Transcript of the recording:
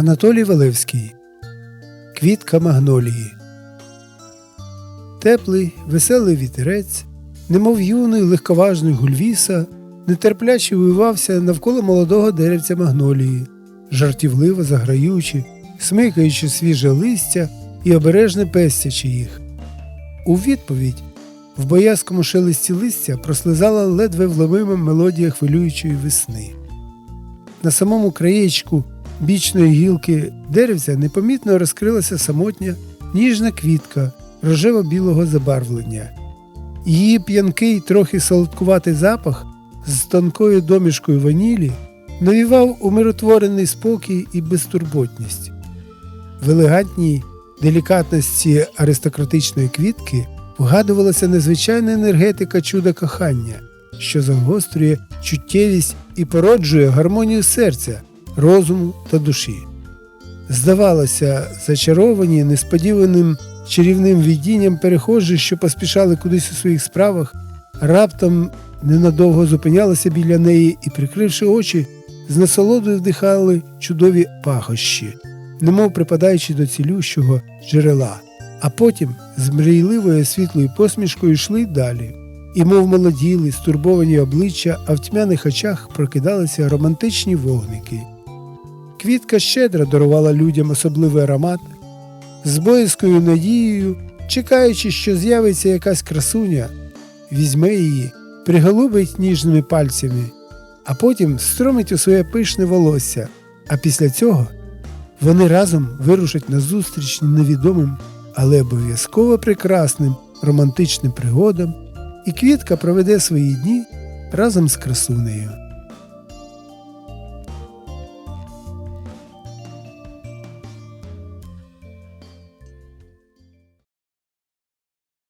Анатолій Валевський Квітка магнолії. Теплий, веселий вітерець, немов юний легковажний гульвіса, нетерпляче вивався навколо молодого деревця магнолії, жартівливо заграючи, смикаючи свіже листя і обережно пестячи їх. У відповідь в боязкому шелесті листя прослизала ледве вловима мелодія хвилюючої весни. На самому краєчку бічної гілки деревця непомітно розкрилася самотня ніжна квітка рожево-білого забарвлення. Її п'янкий, трохи солодкуватий запах з тонкою домішкою ванілі навівав умиротворений спокій і безтурботність. В елегантній делікатності аристократичної квітки вгадувалася незвичайна енергетика чуда кохання, що загострює чуттєвість і породжує гармонію серця, розуму та душі. Здавалося, зачаровані несподіваним чарівним видінням перехожі, що поспішали кудись у своїх справах, раптом ненадовго зупинялися біля неї і, прикривши очі, з насолодою вдихали чудові пахощі, немов припадаючи до цілющого джерела, а потім з мрійливою світлою посмішкою йшли далі. І, мов молоділи, стурбовані обличчя, а в тьмяних очах прокидалися романтичні вогники. Квітка щедро дарувала людям особливий аромат, з боязкою надією, чекаючи, що з'явиться якась красуня, візьме її, приголубить ніжними пальцями, а потім стромить у своє пишне волосся, а після цього вони разом вирушать назустріч невідомим, але обов'язково прекрасним романтичним пригодам, і квітка проведе свої дні разом з красунею.